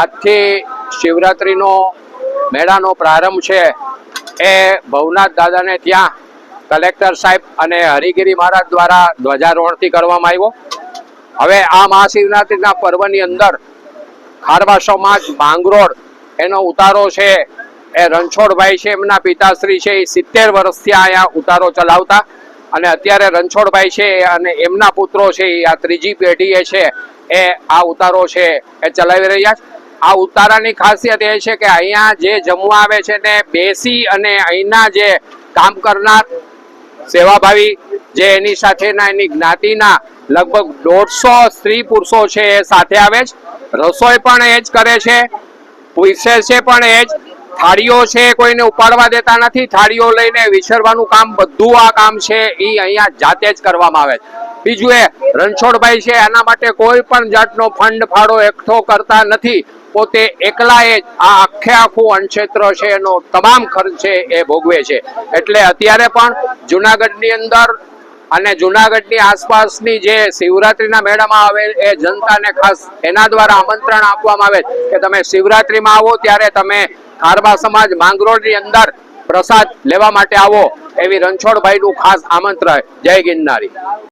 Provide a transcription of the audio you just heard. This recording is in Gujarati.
આજથી શિવરાત્રિનો મેળાનો પ્રારંભ છે. એ ભવનાથ દાદાને ત્યાં કલેક્ટર સાહેબ અને હરિગીરી મહારાજ દ્વારા ધ્વજારોહણથી કરવામાં આવ્યો. હવે આ મહાશિવરાત્રિના પર્વની અંદર ખારવા સમાજ માંગરોળ એનો ઉતારો છે. એ રણછોડભાઈ છે, એમના પિતાશ્રી છે, એ સિત્તેર વર્ષથી અહીંયા ઉતારો ચલાવતા. અને અત્યારે રણછોડભાઈ છે અને એમના પુત્રો છે આ ત્રીજી પેઢીએ છે, એ આ ઉતારો છે, એ ચલાવી રહ્યા છે. આ ઉતારાની ખાસિયત એ છે કે અહીંયા જે જમવા આવે છે ને બેસી અને અહીંના જે કામ કરનાર સેવાભાવી, જે એની સાથેના, એની જ્ઞાતિના લગભગ દોઢસો સ્ત્રી પુરુષો છે એ સાથે આવે છે રસોઈ પણ એ જ કરે છે, પૂછે છે પણ એ જ. થાળીઓ છે કોઈને ઉપાડવા દેતા નથી, થાળીઓ લઈને વિસરવાનું કામ બધું આ કામ છે એ અહીંયા જાતે જ કરવામાં આવે છે. બીજું એ, રણછોડભાઈ છે, એના માટે કોઈ પણ જાતનો ફંડ ફાળો એકઠો કરતા નથી. પોતે એકલા એ આ આખે આખું અણક્ષેત્ર છે, એનો તમામ ખર્ચ છે એ ભોગવે છે. એટલે અત્યારે પણ જુનાગઢની અંદર અને જુનાગઢની આસપાસની જે શિવરાત્રીના મેળામાં આવે એ જનતાને ખાસ એના દ્વારા આમંત્રણ આપવામાં આવે કે તમે શિવરાત્રીમાં આવો, ત્યારે તમે ખારબા સમાજ માંગરોળની અંદર પ્રસાદ લેવા માટે આવો એવી રણછોડભાઈનું ખાસ આમંત્રણ. જય ગિરનારી.